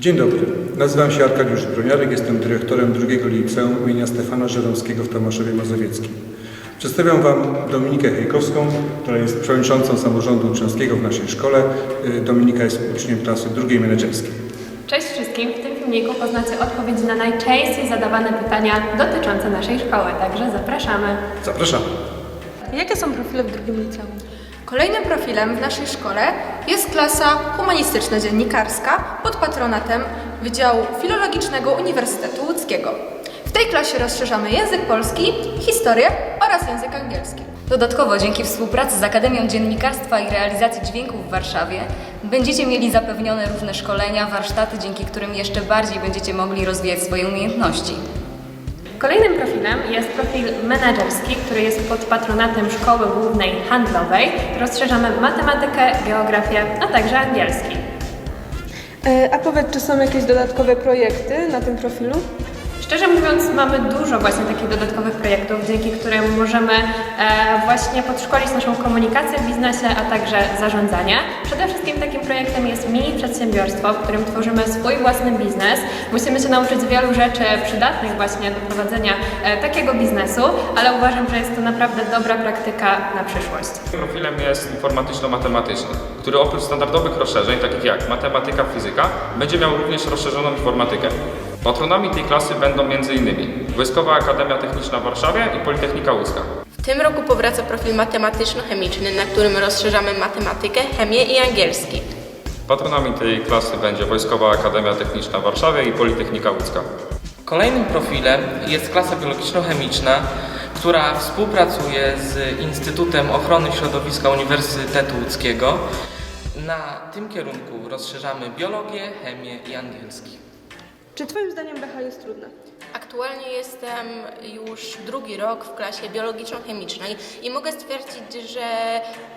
Dzień dobry, nazywam się Arkadiusz Broniarek, jestem dyrektorem drugiego liceum imienia Stefana Żeromskiego w Tomaszowie Mazowieckim. Przedstawiam Wam Dominikę Hejkowską, która jest przewodniczącą samorządu uczniowskiego w naszej szkole. Y, Dominika jest uczniem klasy drugiej menedżerskiej. Cześć wszystkim! W tym filmiku poznacie odpowiedzi na najczęściej zadawane pytania dotyczące naszej szkoły, także zapraszamy. Zapraszam. Jakie są profile w drugim liceum? Kolejnym profilem w naszej szkole jest klasa humanistyczno-dziennikarska pod patronatem Wydziału Filologicznego Uniwersytetu Łódzkiego. W tej klasie rozszerzamy język polski, historię oraz język angielski. Dodatkowo dzięki współpracy z Akademią Dziennikarstwa i Realizacji Dźwięków w Warszawie będziecie mieli zapewnione różne szkolenia, warsztaty, dzięki którym jeszcze bardziej będziecie mogli rozwijać swoje umiejętności. Kolejnym profilem jest profil menedżerski, który jest pod patronatem Szkoły Głównej Handlowej. Rozszerzamy matematykę, geografię, a także angielski. E, A powiedz, czy są jakieś dodatkowe projekty na tym profilu? Szczerze mówiąc, mamy dużo właśnie takich dodatkowych projektów, dzięki którym możemy e, właśnie podszkolić naszą komunikację w biznesie, a także zarządzanie. Przede wszystkim takim projektem jest mini przedsiębiorstwo, w którym tworzymy swój własny biznes. Musimy się nauczyć wielu rzeczy przydatnych właśnie do prowadzenia e, takiego biznesu, ale uważam, że jest to naprawdę dobra praktyka na przyszłość. Profilem jest informatyczno-matematyczny, który oprócz standardowych rozszerzeń, takich jak matematyka, fizyka, będzie miał również rozszerzoną informatykę. Patronami tej klasy będą m.in. Wojskowa Akademia Techniczna w Warszawie i Politechnika Łódzka. W tym roku powraca profil matematyczno-chemiczny, na którym rozszerzamy matematykę, chemię i angielski. Patronami tej klasy będzie Wojskowa Akademia Techniczna w Warszawie i Politechnika Łódzka. Kolejnym profilem jest klasa biologiczno-chemiczna, która współpracuje z Instytutem Ochrony Środowiska Uniwersytetu Łódzkiego. Na tym kierunku rozszerzamy biologię, chemię i angielski. Czy Twoim zdaniem BH jest trudna? Aktualnie jestem już drugi rok w klasie biologiczno-chemicznej i mogę stwierdzić, że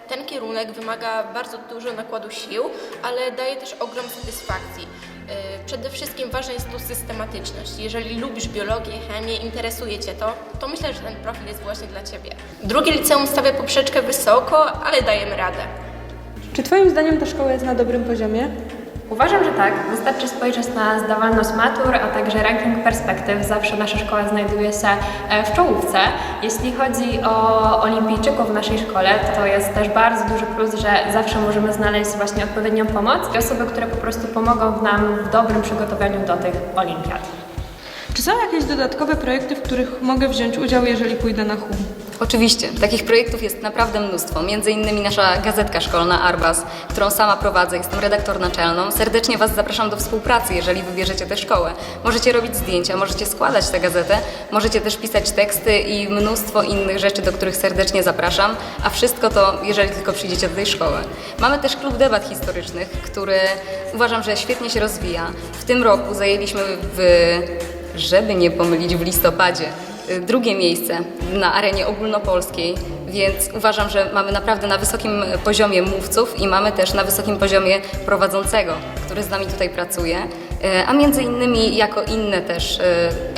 ten kierunek wymaga bardzo dużo nakładu sił, ale daje też ogrom satysfakcji. Yy, Przede wszystkim ważna jest tu systematyczność. Jeżeli lubisz biologię, chemię, interesuje Cię to, to myślę, że ten profil jest właśnie dla Ciebie. Drugie liceum stawia poprzeczkę wysoko, ale dajemy radę. Czy Twoim zdaniem ta szkoła jest na dobrym poziomie? Uważam, że tak. Wystarczy spojrzeć na zdawalność matur, a także ranking perspektyw. Zawsze nasza szkoła znajduje się e, w czołówce. Jeśli chodzi o olimpijczyków w naszej szkole, to jest też bardzo duży plus, że zawsze możemy znaleźć właśnie odpowiednią pomoc i osoby, które po prostu pomogą nam w dobrym przygotowaniu do tych olimpiad. Czy są jakieś dodatkowe projekty, w których mogę wziąć udział, jeżeli pójdę na HUM? Oczywiście, takich projektów jest naprawdę mnóstwo. Między innymi nasza gazetka szkolna Arbas, którą sama prowadzę, jestem redaktor naczelną. Serdecznie Was zapraszam do współpracy, jeżeli wybierzecie tę szkołę. Możecie robić zdjęcia, możecie składać tę gazetę, możecie też pisać teksty i mnóstwo innych rzeczy, do których serdecznie zapraszam, a wszystko to, jeżeli tylko przyjdziecie do tej szkoły. Mamy też klub debat historycznych, który uważam, że świetnie się rozwija. W tym roku zajęliśmy w żeby nie pomylić w listopadzie. Drugie miejsce na arenie ogólnopolskiej, więc uważam, że mamy naprawdę na wysokim poziomie mówców i mamy też na wysokim poziomie prowadzącego, który z nami tutaj pracuje. Y, A między innymi jako inne też y,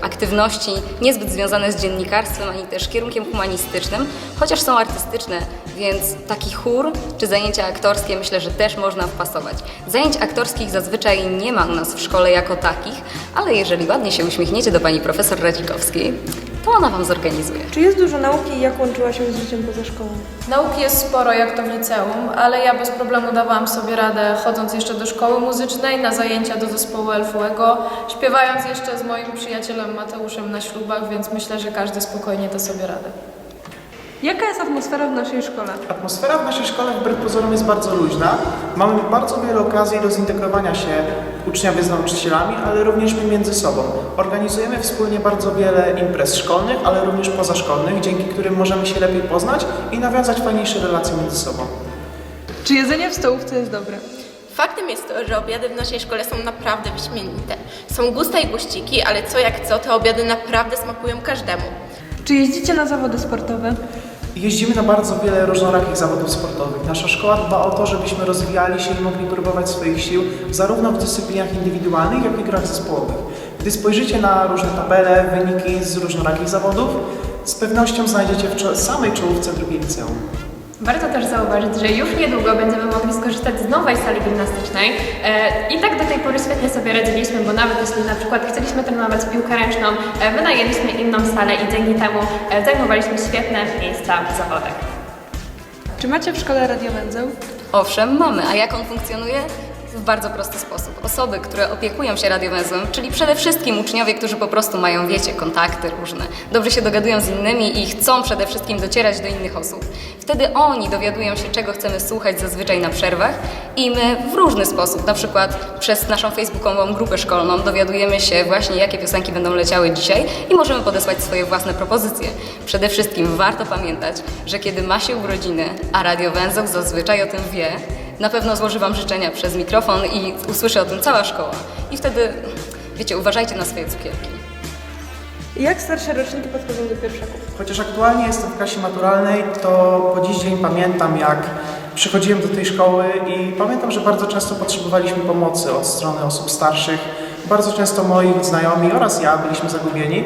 aktywności niezbyt związane z dziennikarstwem ani też kierunkiem humanistycznym, chociaż są artystyczne, więc taki chór czy zajęcia aktorskie myślę, że też można wpasować. Zajęć aktorskich zazwyczaj nie ma u nas w szkole jako takich, ale jeżeli ładnie się uśmiechniecie do pani profesor Radzikowskiej, to ona wam zorganizuje. Czy jest dużo nauki i jak łączyła się z życiem poza szkołą? Nauki jest sporo jak to w liceum, ale ja bez problemu dawałam sobie radę chodząc jeszcze do szkoły muzycznej, na zajęcia do zespołu elfuego, śpiewając jeszcze z moim przyjacielem Mateuszem na ślubach, więc myślę, że każdy spokojnie da sobie radę. Jaka jest atmosfera w naszej szkole? Atmosfera w naszej szkole wbrew pozorom jest bardzo luźna. Mamy bardzo wiele okazji do zintegrowania się uczniowie z nauczycielami, ale również my między sobą. Organizujemy wspólnie bardzo wiele imprez szkolnych, ale również pozaszkolnych, dzięki którym możemy się lepiej poznać i nawiązać fajniejsze relacje między sobą. Czy jedzenie w stołówce jest dobre? Faktem jest to, że obiady w naszej szkole są naprawdę wyśmienite. Są gusta i guściki, ale co jak co, te obiady naprawdę smakują każdemu. Czy jeździcie na zawody sportowe? Jeździmy na bardzo wiele różnorakich zawodów sportowych. Nasza szkoła dba o to, żebyśmy rozwijali się i mogli próbować swoich sił zarówno w dyscyplinach indywidualnych, jak i grach zespołowych. Gdy spojrzycie na różne tabele, wyniki z różnorakich zawodów, z pewnością znajdziecie w samej czołówce drugiej liceum. Warto też zauważyć, że już niedługo będziemy mogli skorzystać z nowej sali gimnastycznej. E, I tak do tej pory świetnie sobie radziliśmy, bo nawet jeśli na przykład chcieliśmy trenować piłkę ręczną, e, wynajęliśmy inną salę i dzięki temu e, zajmowaliśmy świetne miejsca w zawodach. Czy macie w szkole radiowęzeł? Owszem, mamy. A jak on funkcjonuje? W bardzo prosty sposób. Osoby, które opiekują się radiowęzłem, czyli przede wszystkim uczniowie, którzy po prostu mają, wiecie, kontakty różne, dobrze się dogadują z innymi i chcą przede wszystkim docierać do innych osób. Wtedy oni dowiadują się, czego chcemy słuchać zazwyczaj na przerwach i my w różny sposób, na przykład przez naszą facebookową grupę szkolną dowiadujemy się właśnie, jakie piosenki będą leciały dzisiaj i możemy podesłać swoje własne propozycje. Przede wszystkim warto pamiętać, że kiedy ma się urodziny, a radiowęzeł zazwyczaj o tym wie, na pewno złoży Wam życzenia przez mikrofon i usłyszy o tym cała szkoła. I wtedy, wiecie, uważajcie na swoje cukierki. Jak starsze roczniki podchodzą do pierwszaków? Chociaż aktualnie jestem w klasie maturalnej, to po dziś dzień pamiętam, jak przychodziłem do tej szkoły i pamiętam, że bardzo często potrzebowaliśmy pomocy od strony osób starszych. Bardzo często moi znajomi oraz ja byliśmy zagubieni,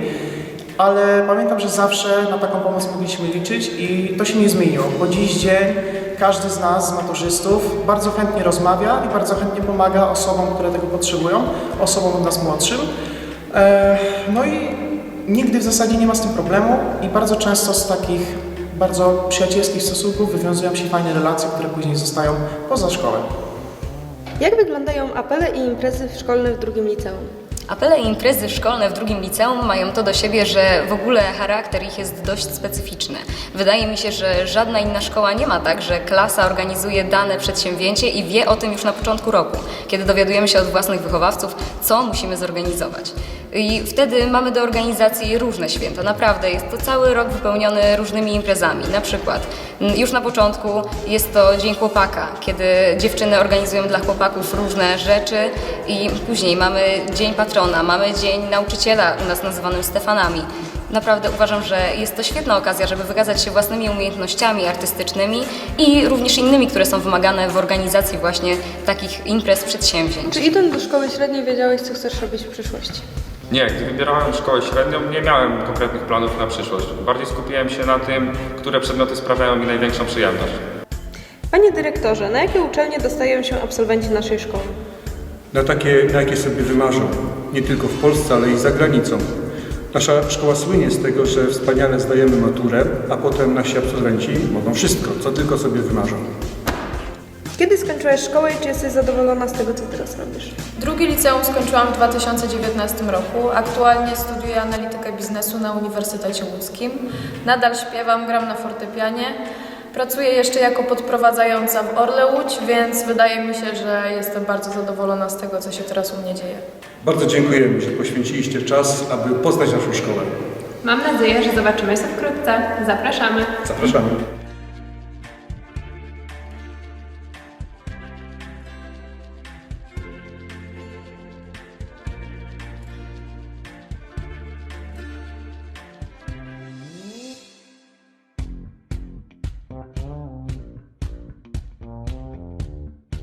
ale pamiętam, że zawsze na taką pomoc mogliśmy liczyć i to się nie zmieniło. Po dziś dzień każdy z nas, z maturzystów, bardzo chętnie rozmawia i bardzo chętnie pomaga osobom, które tego potrzebują, osobom od nas młodszym. E, No i nigdy w zasadzie nie ma z tym problemu i bardzo często z takich bardzo przyjacielskich stosunków wywiązują się fajne relacje, które później zostają poza szkołą. Jak wyglądają apele i imprezy szkolne w drugim liceum? Apele i imprezy szkolne w drugim liceum mają to do siebie, że w ogóle charakter ich jest dość specyficzny. Wydaje mi się, że żadna inna szkoła nie ma tak, że klasa organizuje dane przedsięwzięcie i wie o tym już na początku roku, kiedy dowiadujemy się od własnych wychowawców, co musimy zorganizować. I wtedy mamy do organizacji różne święta. Naprawdę jest to cały rok wypełniony różnymi imprezami. Na przykład mm, już na początku jest to Dzień Chłopaka, kiedy dziewczyny organizują dla chłopaków różne rzeczy i później mamy Dzień Patrona, mamy Dzień Nauczyciela, u nas nazywanym Stefanami. Naprawdę uważam, że jest to świetna okazja, żeby wykazać się własnymi umiejętnościami artystycznymi i również innymi, które są wymagane w organizacji właśnie takich imprez, przedsięwzięć. Czy idąc do szkoły średniej wiedziałeś, co chcesz robić w przyszłości? Nie, gdy wybierałem szkołę średnią, nie miałem konkretnych planów na przyszłość. Bardziej skupiłem się na tym, które przedmioty sprawiają mi największą przyjemność. Panie dyrektorze, na jakie uczelnie dostają się absolwenci naszej szkoły? Na takie, na jakie sobie wymarzą, nie tylko w Polsce, ale i za granicą. Nasza szkoła słynie z tego, że wspaniale zdajemy maturę, a potem nasi absolwenci mogą wszystko, co tylko sobie wymarzą. Kiedy skończyłeś szkołę i czy jesteś zadowolona z tego, co teraz robisz? Drugi liceum skończyłam w 2019 roku. Aktualnie studiuję analitykę biznesu na Uniwersytecie Łódzkim. Nadal śpiewam, gram na fortepianie. Pracuję jeszcze jako podprowadzająca w Orle Łódź, więc wydaje mi się, że jestem bardzo zadowolona z tego, co się teraz u mnie dzieje. Bardzo dziękujemy, że poświęciliście czas, aby poznać naszą szkołę. Mam nadzieję, że zobaczymy się wkrótce. Zapraszamy! Zapraszamy.